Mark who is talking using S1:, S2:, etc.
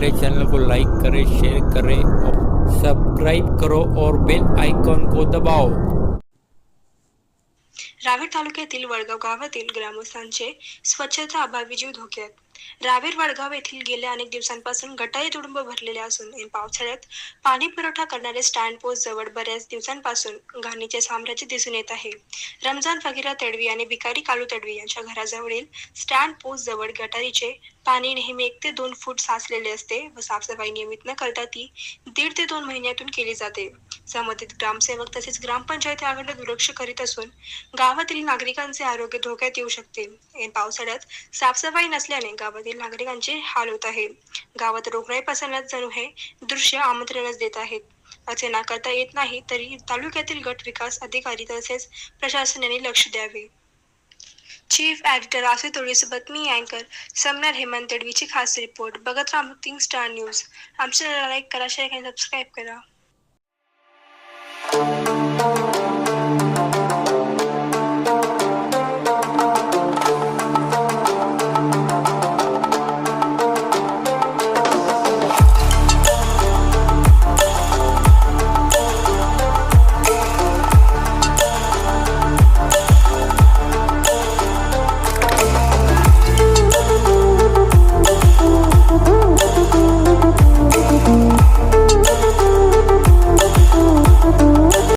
S1: हमारे चैनल को लाइक करें शेयर करें और सब्सक्राइब करो और बेल आइकॉन को दबाओ
S2: रावेर तालुक्यातील वडगाव गावातील ग्रामस्थांचे स्वच्छता अभावी जीव धोक्यात रावेर वडगाव येथील गेल्या अनेक दिवसांपासून गटारी तुडुंब भरलेले असून पावसाळ्यात पाणी पुरवठा करणारे स्टँड पोस्ट जवळ बऱ्याच दिवसांपासून घाणीचे साम्राज्य दिसून येत आहे. रमजान फकीरा तडवी आणि भिकारी कालू तडवी यांच्या घराजवळील स्टँड पोस्ट जवळ गटारीचे पाणी नेहमी एक ते दोन फूट साचलेले असते व साफसफाई नियमित न करता ती दीड ते दोन महिन्यातून केली जाते. संबंधित ग्रामसेवक तसेच ग्रामपंचायत याकडे दुर्लक्ष करीत असून गावातील नागरिकांचे आरोग्य धोक्यात येऊ शकते. पावसाळ्यात साफसफाई नसल्याने गाव गावातील नागरिकांचे हाल होत आहे. गावात रोगराई पसरण्यात जणू हे दृश्य आमंत्रणच देत आहेत. असे नाकारता येत नाही तरी तालुक्यातील गट विकास अधिकारी तसेच प्रशासनाने लक्ष द्यावे. चीफ एडिटर आसिफ तोडीसोबत मी अँकर समनार हेमंत तडवीची खास रिपोर्ट. बघत राहा थिंग स्टार न्यूज आमच्या लाईक करा शेअर आणि सबस्क्राईब करा.